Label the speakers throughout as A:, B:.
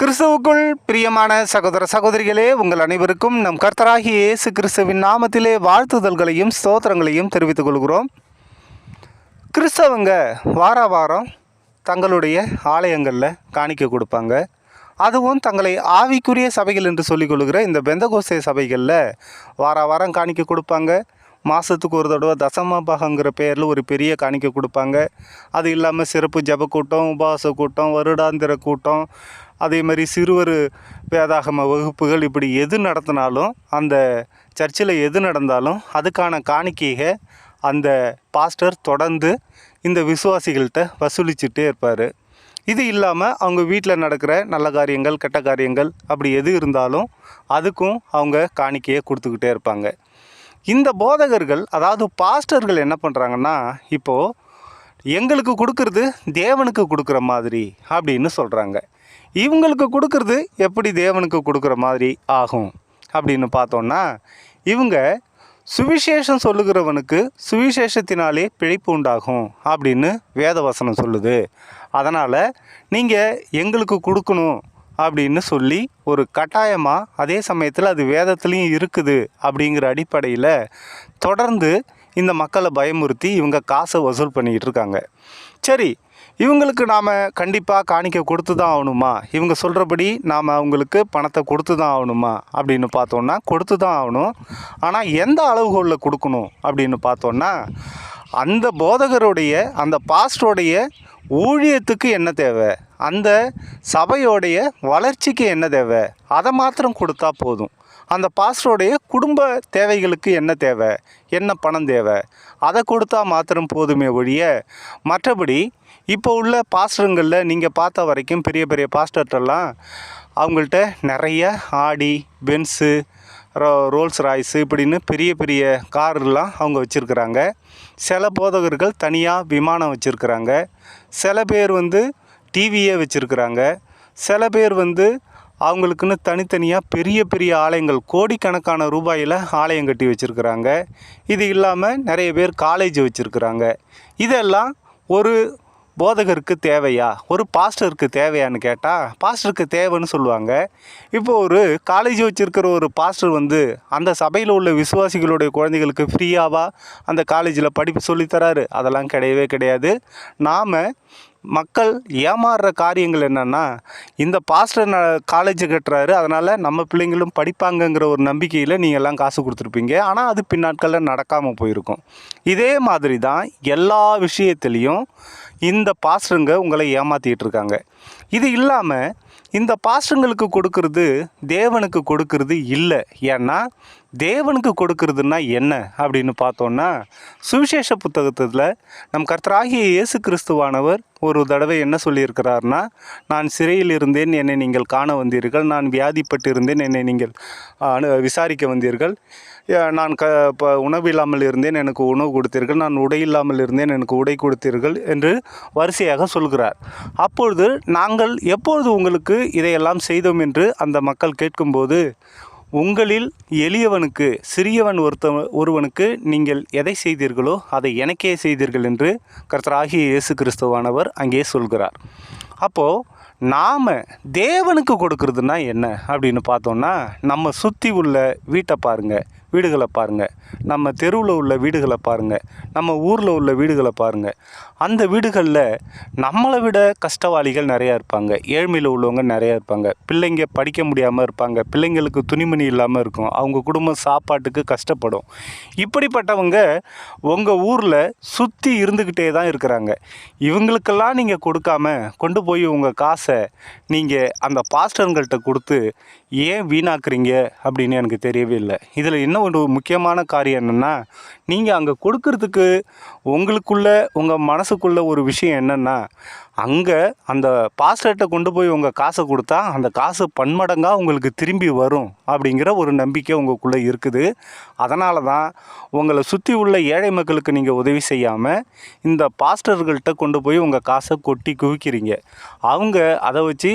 A: கிறிஸ்துவுக்குள் பிரியமான சகோதர சகோதரிகளே உங்கள் அனைவருக்கும் நம் கர்த்தராகி இயேசு கிறிஸ்துவின் நாமத்திலே வாழ்த்துதல்களையும் ஸ்தோத்திரங்களையும் தெரிவித்துக் கொள்கிறோம். கிறிஸ்தவங்க வார வாரம் தங்களுடைய ஆலயங்களில் காணிக்க கொடுப்பாங்க. அதுவும் தங்களை ஆவிக்குரிய சபைகள் என்று சொல்லிக் கொள்கிற இந்த பெந்தகோசை சபைகளில் வார வாரம் காணிக்க கொடுப்பாங்க. மாதத்துக்கு ஒரு தடவை தசம பாகங்கிற பேரில் ஒரு பெரிய காணிக்க கொடுப்பாங்க. அது இல்லாமல் சிறப்பு ஜப கூட்டம் உபவாச கூட்டம் வருடாந்திர கூட்டம் அதே மாதிரி சிறுவர் வேதாகம வகுப்புகள் இப்படி எது நடத்தினாலும் அந்த சர்ச்சில் எது நடந்தாலும் அதுக்கான காணிக்கையை அந்த பாஸ்டர் தொடர்ந்து இந்த விசுவாசிகள்கிட்ட வசூலிச்சுட்டே இருப்பார். இது இல்லாமல் அவங்க வீட்டில் நடக்கிற நல்ல காரியங்கள் கெட்ட காரியங்கள் அப்படி எது இருந்தாலும் அதுக்கும் அவங்க காணிக்கையை கொடுத்துக்கிட்டே இருப்பாங்க. இந்த போதகர்கள் அதாவது பாஸ்டர்கள் என்ன பண்ணுறாங்கன்னா இப்போது எங்களுக்கு கொடுக்கறது தேவனுக்கு கொடுக்குற மாதிரி அப்படின்னு சொல்கிறாங்க இவங்களுக்கு கொடுக்கறது எப்படி தேவனுக்கு கொடுக்குற மாதிரி ஆகும் அப்படின்னு பார்த்தோன்னா இவங்க சுவிசேஷம் சொல்லுகிறவனுக்கு சுவிசேஷத்தினாலே பிழைப்பு உண்டாகும் அப்படின்னு வேதவசனம் சொல்லுது. அதனால் நீங்கள் எங்களுக்கு கொடுக்கணும் அப்படின்னு சொல்லி ஒரு கட்டாயமாக அதே சமயத்தில் அது வேதத்துலேயும் இருக்குது அப்படிங்கிற அடிப்படையில் தொடர்ந்து இந்த மக்களை பயமுறுத்தி இவங்க காசை வசூல் பண்ணிக்கிட்டு இருக்காங்க. சரி இவங்களுக்கு நாம் கண்டிப்பாக காணிக்க கொடுத்து தான் ஆகணுமா? இவங்க சொல்கிறபடி நாம் அவங்களுக்கு பணத்தை கொடுத்து தான் ஆகணுமா? அப்படின்னு பார்த்தோன்னா கொடுத்து தான் ஆகணும். ஆனால் எந்த அளவுகோலில் கொடுக்கணும் அப்படின்னு பார்த்தோன்னா அந்த போதகருடைய அந்த பாஸ்டருடைய ஊழியத்துக்கு என்ன தேவை? அந்த சபையோடைய வளர்ச்சிக்கு என்ன தேவை? அதை மாத்திரம் கொடுத்தா போதும். அந்த பாஸ்டருடைய குடும்ப தேவைகளுக்கு என்ன தேவை? என்ன பணம் தேவை? அதை கொடுத்தா மாத்திரம் போதுமே ஒழிய மற்றபடி இப்போ உள்ள பாஸ்டருங்களில் நீங்கள் பார்த்த வரைக்கும் பெரிய பெரிய பாஸ்டர்ட்டெல்லாம் அவங்கள்ட்ட நிறைய ஆடி பென்ஸு ரோ ரோல்ஸ் ராய்ஸு இப்படின்னு பெரிய பெரிய கார்லாம் அவங்க வச்சுருக்குறாங்க. சில போதகர்கள் தனியாக விமானம் வச்சுருக்குறாங்க. சில பேர் வந்து டிவியே வச்சுருக்குறாங்க. சில பேர் வந்து அவங்களுக்குன்னு தனித்தனியாக பெரிய பெரிய ஆலயங்கள் கோடிக்கணக்கான ரூபாயில் ஆலயம் கட்டி வச்சுருக்குறாங்க. இது இல்லாமல் நிறைய பேர் காலேஜ் வச்சுருக்குறாங்க. இதெல்லாம் ஒரு போதகருக்கு தேவையா? ஒரு பாஸ்டருக்கு தேவையான்னு கேட்டால் பாஸ்டருக்கு தேவைன்னு சொல்லுவாங்க. இப்போ ஒரு காலேஜ் வச்சுருக்கிற ஒரு பாஸ்டர் வந்து அந்த சபையில் உள்ள விசுவாசிகளுடைய குழந்தைகளுக்கு ஃப்ரீயாவா அந்த காலேஜில் படிப்பு சொல்லித்தராரு அதெல்லாம் கிடையவே கிடையாது. நாம் மக்கள் ஏமாறுற காரியங்கள் என்னென்னா இந்த பாஸ்டர் காலேஜ் கட்டுறாரு அதனால் நம்ம பிள்ளைங்களும் படிப்பாங்கங்கிற ஒரு நம்பிக்கையில் நீங்கள் எல்லாம் காசு கொடுத்துருப்பீங்க. ஆனால் அது பின்னாட்களில் நடக்காமல் போயிருக்கும். இதே மாதிரி தான் எல்லா விஷயத்துலேயும் இந்த பாஸ்டருங்க உங்களை ஏமாற்றிட்டு இருக்காங்க. இது இல்லாமல் இந்த பாசங்களுக்கு கொடுக்கறது தேவனுக்கு கொடுக்கறது இல்லை. ஏன்னா தேவனுக்கு கொடுக்கறதுன்னா என்ன அப்படின்னு பார்த்தோன்னா சுவிசேஷ புத்தகத்தில் நம் கர்த்தராகிய இயேசு கிறிஸ்துவானவர் ஒரு தடவை என்ன சொல்லியிருக்கிறார்னா நான் சிறையில் இருந்தேன் என்னை நீங்கள் காண வந்தீர்கள். நான் வியாதிப்பட்டு இருந்தேன் என்னை நீங்கள் அனு விசாரிக்க வந்தீர்கள். நான் க இப்போ உணவு இல்லாமல் இருந்தேன் எனக்கு உணவு கொடுத்தீர்கள். நான் உடை இல்லாமல் இருந்தேன் எனக்கு உடை கொடுத்தீர்கள் என்று வரிசையாக சொல்கிறார். அப்பொழுது நாங்கள் எப்பொழுது உங்களுக்கு இதையெல்லாம் செய்தோம் என்று அந்த மக்கள் கேட்கும்போது உங்களில் எளியவனுக்கு சிறியவன் ஒருத்த ஒருவனுக்கு நீங்கள் எதை செய்தீர்களோ அதை எனக்கே செய்தீர்கள் என்று கர்த்தராகிய இயேசு கிறிஸ்துவானவர் அங்கே சொல்கிறார். அப்போது நாம் தேவனுக்கு கொடுக்கறதுனா என்ன? அப்படின்னு பார்த்தோன்னா நம்ம சுற்றி உள்ள வீட்டை பாருங்கள் வீடுகளை பாருங்கள் நம்ம தெருவில் உள்ள வீடுகளை பாருங்கள் நம்ம ஊரில் உள்ள வீடுகளை பாருங்கள் அந்த வீடுகளில் நம்மளை விட கஷ்டவாளிகள் நிறையா இருப்பாங்க. ஏழ்மையில் உள்ளவங்க நிறையா இருப்பாங்க. பிள்ளைங்க படிக்க முடியாமல் இருப்பாங்க. பிள்ளைங்களுக்கு துணிமணி இல்லாமல் இருக்கும். அவங்க குடும்பம் சாப்பாட்டுக்கு கஷ்டப்படும். இப்படிப்பட்டவங்க உங்கள் ஊரில் சுற்றி இருந்துக்கிட்டே தான் இருக்கிறாங்க. இவங்களுக்கெல்லாம் நீங்கள் கொடுக்காம கொண்டு போய் உங்கள் காசை நீங்கள் அந்த பாஸ்டருங்கள்கிட்ட கொடுத்து ஏன் வீணாக்குறீங்க அப்படின்னு எனக்கு தெரியவே இல்லை. இதில் இன்னும் ஒரு முக்கியமான காரியம் என்னென்னா நீங்கள் அங்கே கொடுக்கறதுக்கு உங்களுக்குள்ள உங்கள் மனசுக்குள்ள ஒரு விஷயம் என்னென்னா அங்கே அந்த பாஸ்டர்கிட்ட கொண்டு போய் உங்கள் காசை கொடுத்தா அந்த காசு பன்மடங்காக உங்களுக்கு திரும்பி வரும் அப்படிங்கிற ஒரு நம்பிக்கை உங்களுக்குள்ளே இருக்குது. அதனால தான் உங்களை சுற்றி உள்ள ஏழை மக்களுக்கு நீங்கள் உதவி செய்யாமல் இந்த பாஸ்டர்கள்ட்ட கொண்டு போய் உங்கள் காசை கொட்டி குவிக்கிறீங்க. அவங்க அதை வச்சு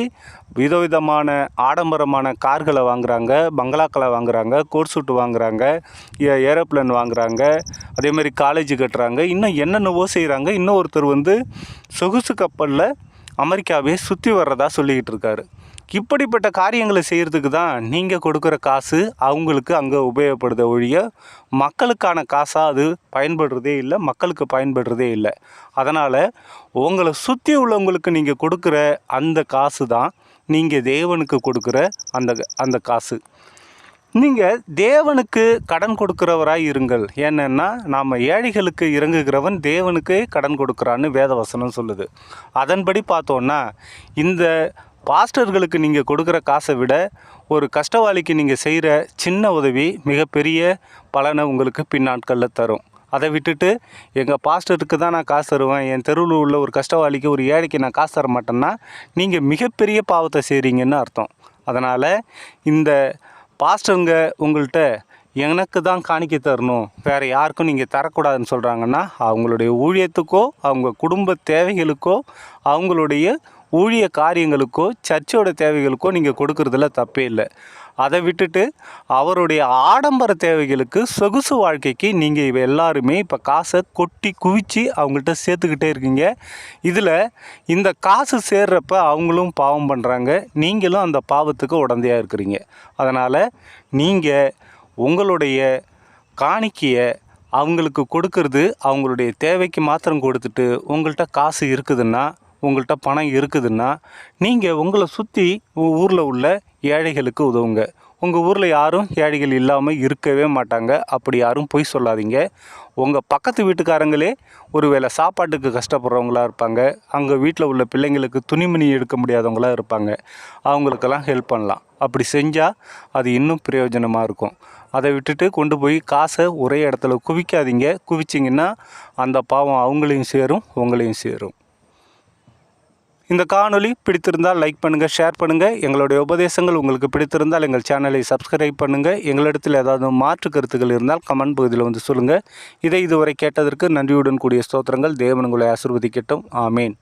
A: விதவிதமான ஆடம்பரமான கார்களை வாங்குறாங்க பங்களாக்களை வாங்குறாங்க கோட் சூட்டு வாங்குறாங்க ஏ- ஏரோப்ளேன் வாங்குறாங்க அதே மாதிரி காலேஜ் கட்டுறாங்க. இன்னும் என்னென்னவோ செய்கிறாங்க இன்னும் ஒருத்தர் வந்து சொகுசு கப்பலில் அமெரிக்காவே சுற்றி வர்றதா சொல்லிக்கிட்டு இருக்காரு. இப்படிப்பட்ட காரியங்களை செய்கிறதுக்கு தான் நீங்கள் கொடுக்குற காசு அவங்களுக்கு அங்கே உபயோகப்படுத ஒழிய மக்களுக்கான காசாக அது பயன்படுறதே இல்லை மக்களுக்கு பயன்படுறதே இல்லை. அதனால் உங்களை சுற்றி உள்ளவங்களுக்கு நீங்கள் கொடுக்குற அந்த காசு தான் நீங்கள் தேவனுக்கு கொடுக்குற அந்த அந்த காசு. நீங்கள் தேவனுக்கு கடன் கொடுக்குறவராக இருங்கள். ஏன்னா நாம் ஏழைகளுக்கு இறங்குகிறவன் தேவனுக்கு கடன் கொடுக்குறான்னு வேதவசனம் சொல்லுது. அதன்படி பார்த்தோன்னா இந்த பாஸ்டர்களுக்கு நீங்கள் கொடுக்குற காசை விட ஒரு கஷ்டவாளிக்கு நீங்கள் செய்கிற சின்ன உதவி மிகப்பெரிய பலனை உங்களுக்கு பின்னாட்களில் தரும். அதை விட்டுட்டு எங்கள் பாஸ்டருக்கு தான் நான் காசு தருவேன். என் தெருவில் உள்ள ஒரு கஷ்டவாளிக்கு ஒரு ஏழைக்கு நான் காசு தர மாட்டேன்னா நீங்கள் மிகப்பெரிய பாவத்தை செய்கிறீங்கன்னு அர்த்தம். அதனால் இந்த பாஸ்டருங்க உங்கள்கிட்ட எனக்கு தான் காணிக்க தரணும். வேறு யாருக்கும் நீங்கள் தரக்கூடாதுன்னு சொல்கிறாங்கன்னா அவங்களுடைய ஊழியத்துக்கோ அவங்க குடும்ப தேவைகளுக்கோ அவங்களுடைய ஊழிய காரியங்களுக்கோ சர்ச்சோட தேவைகளுக்கோ நீங்கள் கொடுக்குறதுல தப்பே இல்லை. அதை விட்டுட்டு அவருடைய ஆடம்பர தேவைகளுக்கு சொகுசு வாழ்க்கைக்கு நீங்கள் இவ எல்லாருமே இப்போ காசை கொட்டி குவிச்சு அவங்கள்ட்ட சேர்த்துக்கிட்டே இருக்கீங்க. இதில் இந்த காசு சேர்றப்ப அவங்களும் பாவம் பண்ணுறாங்க நீங்களும் அந்த பாவத்துக்கு உடந்தையாக இருக்கிறீங்க. அதனால் நீங்கள் உங்களுடைய காணிக்கையை அவங்களுக்கு கொடுக்கறது அவங்களுடைய தேவைக்கு மாத்திரம் கொடுத்துட்டு உங்கள்கிட்ட காசு இருக்குதுன்னா உங்கள்கிட்ட பணம் இருக்குதுன்னா நீங்கள் உங்களை சுற்றி ஊரில் உள்ள ஏழைகளுக்கு உதவுங்க. உங்கள் ஊரில் யாரும் ஏழைகள் இல்லாமல் இருக்கவே மாட்டாங்க. அப்படி யாரும் பொய் சொல்லாதீங்க. உங்கள் பக்கத்து வீட்டுக்காரங்களே ஒருவேளை சாப்பாட்டுக்கு கஷ்டப்படுறவங்களா இருப்பாங்க. அங்கே வீட்டில் உள்ள பிள்ளைங்களுக்கு துணிமணி எடுக்க முடியாதவங்களா இருப்பாங்க. அவங்களுக்கெல்லாம் ஹெல்ப் பண்ணலாம். அப்படி செஞ்சால் அது இன்னும் பிரயோஜனமாக இருக்கும். அதை விட்டுட்டு கொண்டு போய் காசை ஒரே இடத்துல குவிக்காதீங்க. குவிச்சிங்கன்னா அந்த பாவம் அவங்களையும் சேரும் உங்களையும் சேரும். இந்த காணொலி பிடித்திருந்தால் லைக் பண்ணுங்கள் ஷேர் பண்ணுங்கள் எங்களுடைய உபதேசங்கள் உங்களுக்கு பிடித்திருந்தால் எங்கள் சேனலை சப்ஸ்கிரைப் பண்ணுங்கள் எங்களிடத்தில் ஏதாவது மாற்று கருத்துக்கள் இருந்தால் கமெண்ட் பகுதியில் வந்து சொல்லுங்கள் இதை இதுவரை கேட்டதற்கு நன்றியுடன் கூடிய ஸ்தோத்திரங்கள். தேவன் உங்களை ஆசிர்வதிக்கட்டும். ஆமேன்.